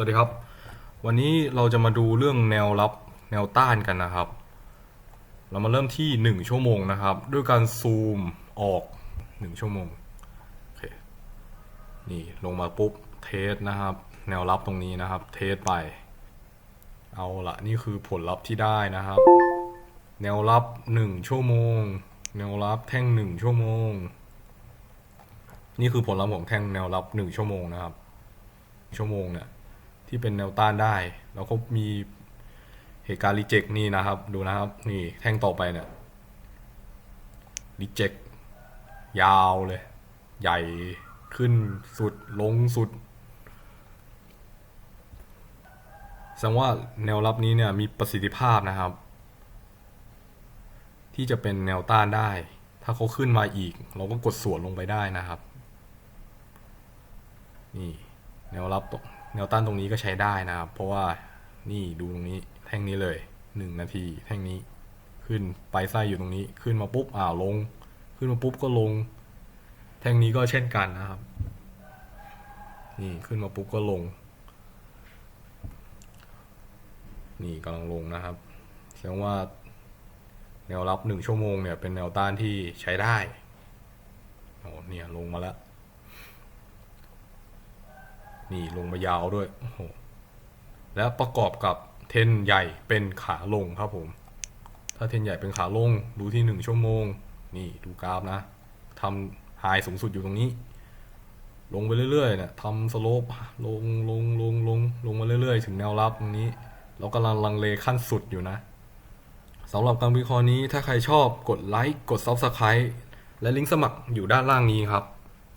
สวัสดีครับ วันนี้เราจะมาดูเรื่องแนวรับแนวต้านกันนะครับ เรามาเริ่มที่หนึ่งชั่วโมงนะครับ ด้วยการซูมออกหนึ่งชั่วโมงโอเคนี่ลงมาปุ๊บเทสนะครับ แนวรับตรงนี้นะครับ เทสไป เอาละนี่คือผลลัพธ์ที่ได้นะครับ แนวรับหนึ่งชั่วโมง แนวรับแท่งหนึ่งชั่วโมง นี่คือผลลัพธ์ของแท่งแนวรับหนึ่งชั่วโมงนะครับ ชั่วโมงเนี่ย ที่เป็นแนวต้านได้ แล้วก็มีเหตุการณ์รีเจ็คนี่นะครับ ดูนะครับ นี่แท่งต่อไปเนี่ยรีเจ็คยาวเลย ใหญ่ขึ้นสุดลงสุดแสดงว่าแนวรับนี้เนี่ยมีประสิทธิภาพนะครับ ที่จะเป็นแนวต้านได้ ถ้าเขาขึ้นมาอีก เราก็กดสวนลงไปได้นะครับ นี่ แนวรับตรง แนวต้านตรงนี้ก็ใช้ได้นะครับ เพราะว่านี่ดูตรงนี้แท่งนี้เลยหนึ่งนาที แท่งนี้ขึ้นไปไส้อยู่ตรงนี้ขึ้นมาปุ๊บอ่าวลง ขึ้นมาปุ๊บก็ลง แท่งนี้ก็เช่นกันนะครับ นี่ขึ้นมาปุ๊บก็ลง นี่กำลังลงนะครับแสดงว่าแนวรับหนึ่งชั่วโมงเนี่ยเป็นแนวต้านที่ใช้ได้โอ้เนี่ยลงมาแล้ว นี่ลงมายาวด้วยโอ้โหแล้วประกอบกับเทนใหญ่เป็นขาลงครับผม ถ้าเทนใหญ่เป็นขาลงดูที่หนึ่งชั่วโมง นี่ดูกราฟนะทำไฮสูงสุดอยู่ตรงนี้ ลงไปเรื่อยๆเนี่ยทำสโลปลงลงลงลงลงมาเรื่อยๆ ถึงแนวรับตรงนี้ เรากำลังลังเลขั้นสุดอยู่นะสำหรับการวิเคราะห์นี้ถ้าใครชอบกดไลค์กด Subscribe และลิงก์สมัครอยู่ด้านล่างนี้ครับ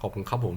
ขอบคุณครับผม